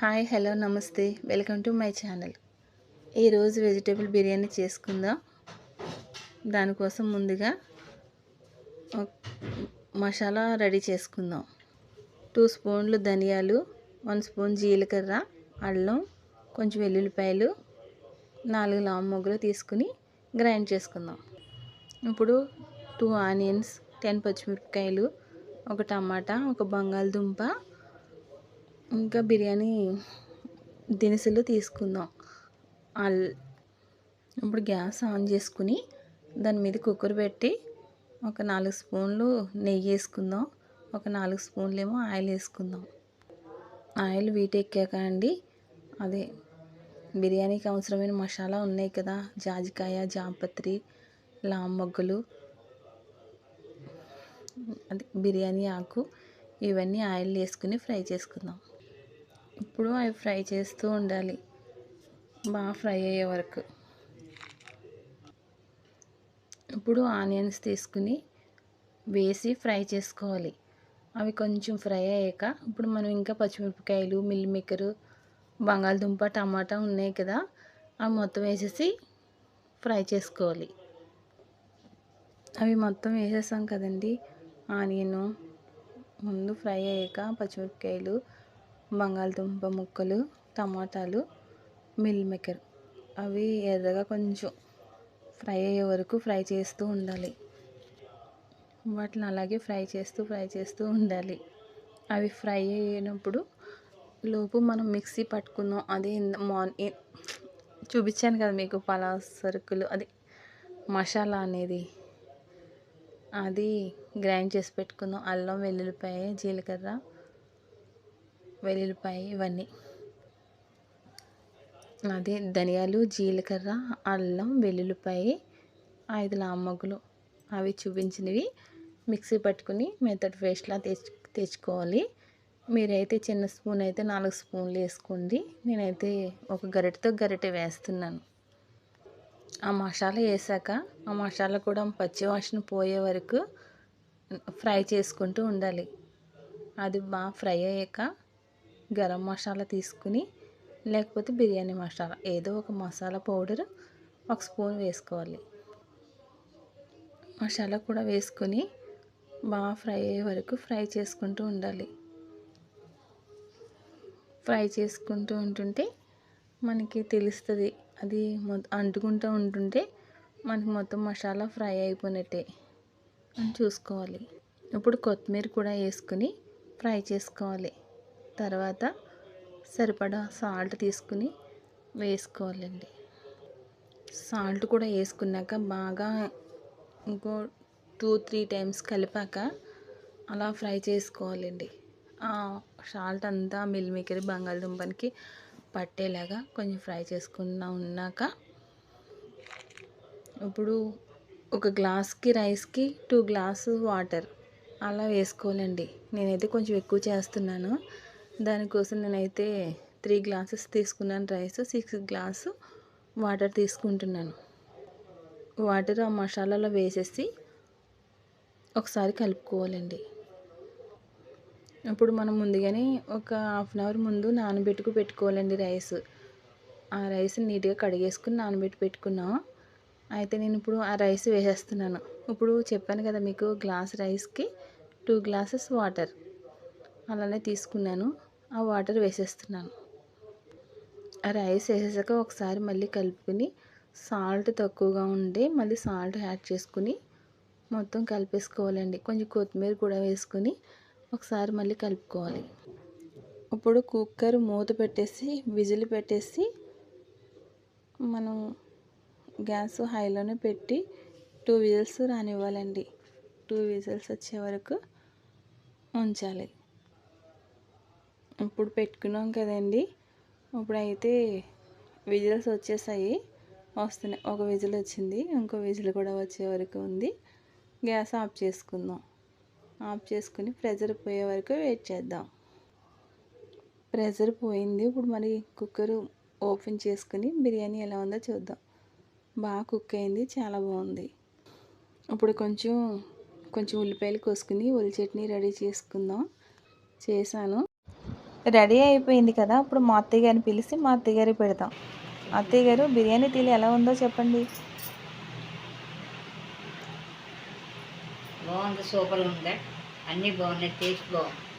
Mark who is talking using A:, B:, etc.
A: Hi hello నమస్తే. Welcome to my channel. ఈరోజు vegetable biryani చేసుకుందాం. దానికోసం ముందుగా మసాలా రెడీ చేసుకుందాం. టూ స్పూన్లు ధనియాలు వన్ స్పూన్ జీలకర్ర అల్లం కొంచెం వెల్లుల్లిపాయలు నాలుగు లామ్ మొగ్గులు తీసుకుని గ్రైండ్ చేసుకుందాం. ఇప్పుడు టూ ఆనియన్స్ టెన్ పచ్చిమిరపకాయలు ఒక టమాటా ఒక బంగాళదుంప ఇంకా బిర్యానీ దినుసులు తీసుకుందాం. అల్ ఇప్పుడు గ్యాస్ ఆన్ చేసుకుని దాని మీద కుక్కర్ పెట్టి ఒక నాలుగు స్పూన్లు నెయ్యి వేసుకుందాం. ఒక నాలుగు స్పూన్లు ఏమో ఆయిల్ వేసుకుందాం. ఆయిల్ వీటెక్కాక అండి అదే బిర్యానీకి అవసరమైన మసాలా ఉన్నాయి కదా. జాజికాయ జాపత్రి లామ్ మొగ్గలు అది బిర్యానీ ఆకు ఇవన్నీ ఆయిల్ వేసుకుని ఫ్రై చేసుకుందాం. ఇప్పుడు అవి ఫ్రై చేస్తూ ఉండాలి. బాగా ఫ్రై అయ్యే వరకు. ఇప్పుడు ఆనియన్స్ తీసుకుని వేసి ఫ్రై చేసుకోవాలి. అవి కొంచెం ఫ్రై అయ్యాక ఇప్పుడు మనం ఇంకా పచ్చిమిరపకాయలు మిల్ బంగాళదుంప టమాటా ఉన్నాయి కదా అవి మొత్తం వేసేసి ఫ్రై చేసుకోవాలి. అవి మొత్తం వేసేసాం కదండి. ఆనియను ముందు ఫ్రై అయ్యాక పచ్చిమిరపకాయలు బంగాళదుంప ముక్కలు టమాటాలు మిల్ మేకర్. అవి ఎర్రగా కొంచెం ఫ్రై అయ్యే వరకు ఫ్రై చేస్తూ ఉండాలి. వాటిని అలాగే ఫ్రై చేస్తూ ఫ్రై చేస్తూ ఉండాలి. అవి ఫ్రై అయినప్పుడు లోపు మనం మిక్సీ పట్టుకుందాం. అదే మార్నింగ్ చూపించాను కదా మీకు పలా సరుకులు. అది మసాలా అనేది. అది గ్రైండ్ చేసి పెట్టుకుందాం. అల్లం వెల్లుల్లిపాయ జీలకర్ర వెల్లుల్లిపాయ ఇవన్నీ. అదే ధనియాలు జీలకర్ర అల్లం వెల్లుల్లిపాయ ఐదు లామ్మగులు అవి చూపించినవి. మిక్సీ పట్టుకుని మెత్తటి పేస్ట్లా తెచ్చు తెచ్చుకోవాలి. మీరైతే చిన్న స్పూన్ అయితే నాలుగు స్పూన్లు వేసుకోండి. నేనైతే ఒక గరిటతో గరిటె వేస్తున్నాను. ఆ మసాలా వేసాక ఆ మసాలా కూడా పచ్చి వాసన పోయే వరకు ఫ్రై చేసుకుంటూ ఉండాలి. అది బాగా ఫ్రై అయ్యాక గరం మసాలా తీసుకుని లేకపోతే బిర్యానీ మసాలా ఏదో ఒక మసాలా పౌడర్ ఒక స్పూన్ వేసుకోవాలి. మసాలా కూడా వేసుకొని బాగా ఫ్రై అయ్యే వరకు ఫ్రై చేసుకుంటూ ఉండాలి. ఫ్రై చేసుకుంటూ ఉంటుంటే మనకి తెలుస్తుంది అది అంటుకుంటూ ఉంటుంటే మనకి మొత్తం మసాలా ఫ్రై అయిపోయినట్టే అని చూసుకోవాలి. ఇప్పుడు కొత్తిమీర కూడా వేసుకుని ఫ్రై చేసుకోవాలి. తర్వాత సరిపడా సాల్ట్ తీసుకుని వేసుకోవాలండి. సాల్ట్ కూడా వేసుకున్నాక బాగా ఇంకో టూ త్రీ టైమ్స్ కలిపాక అలా ఫ్రై చేసుకోవాలండి. సాల్ట్ అంతా మిల్మికరి బంగాళదుంపనికి పట్టేలాగా కొంచెం ఫ్రై చేసుకున్న ఉన్నాక ఇప్పుడు ఒక గ్లాస్కి రైస్కి టూ గ్లాసు వాటర్ అలా వేసుకోవాలండి. నేనైతే కొంచెం ఎక్కువ చేస్తున్నాను. దానికోసం నేనైతే త్రీ గ్లాసెస్ తీసుకున్నాను రైస్ సిక్స్ గ్లాసు వాటర్ తీసుకుంటున్నాను. వాటర్ ఆ మసాలాలో వేసేసి ఒకసారి కలుపుకోవాలండి. ఇప్పుడు మనం ముందుగానే ఒక హాఫ్ అన్ అవర్ ముందు నానబెట్టుకు పెట్టుకోవాలండి రైస్. ఆ రైస్ నీట్గా కడిగేసుకుని నానబెట్టి పెట్టుకున్నాం. అయితే నేను ఇప్పుడు ఆ రైస్ వేసేస్తున్నాను. ఇప్పుడు చెప్పాను కదా మీకు గ్లాస్ రైస్కి టూ గ్లాసెస్ వాటర్. అలానే తీసుకున్నాను. ఆ వాటర్ వేసేస్తున్నాను. ఆ రైస్ వేసేసాక ఒకసారి మళ్ళీ కలుపుకొని సాల్ట్ తక్కువగా ఉండి మళ్ళీ సాల్ట్ యాడ్ చేసుకుని మొత్తం కలిపేసుకోవాలండి. కొంచెం కొత్తిమీర కూడా వేసుకొని ఒకసారి మళ్ళీ కలుపుకోవాలి. ఇప్పుడు కుక్కర్ మూత పెట్టేసి విజిల్ పెట్టేసి మనం గ్యాస్ హైలోనే పెట్టి టూ విజిల్స్ రానివ్వాలండి. టూ విజిల్స్ వచ్చే వరకు ఉంచాలి. ఇప్పుడు పెట్టుకున్నాం కదండి. ఇప్పుడైతే విజిల్స్ వచ్చేసాయి. వస్తున్నాయి. ఒక విజిల్ వచ్చింది. ఇంకో విజిల్ కూడా వచ్చే వరకు ఉంది. గ్యాస్ ఆఫ్ చేసుకుందాం. ఆఫ్ చేసుకుని ప్రెజర్ పోయే వరకు వెయిట్ చేద్దాం. ప్రెజర్ పోయింది. ఇప్పుడు మరి కుక్కర్ ఓపెన్ చేసుకుని బిర్యానీ ఎలా ఉందో చూద్దాం. బాగా కుక్ అయింది. చాలా బాగుంది. ఇప్పుడు కొంచెం కొంచెం ఉల్లిపాయలు కోసుకుని ఉల్లి చట్నీ రెడీ చేసుకుందాం. చేశాను. రెడీ అయిపోయింది కదా ఇప్పుడు మా అత్తయ్య గారిని పిలిచి మా అత్తయ్య గారికి పెడతాం. అత్తయ్య గారు బిర్యానీ తీలి ఎలా ఉందో చెప్పండి.
B: బాగుంది సూపర్ ఉంది? అన్నీ బాగున్నాయి టేస్ట్ బాగుంది.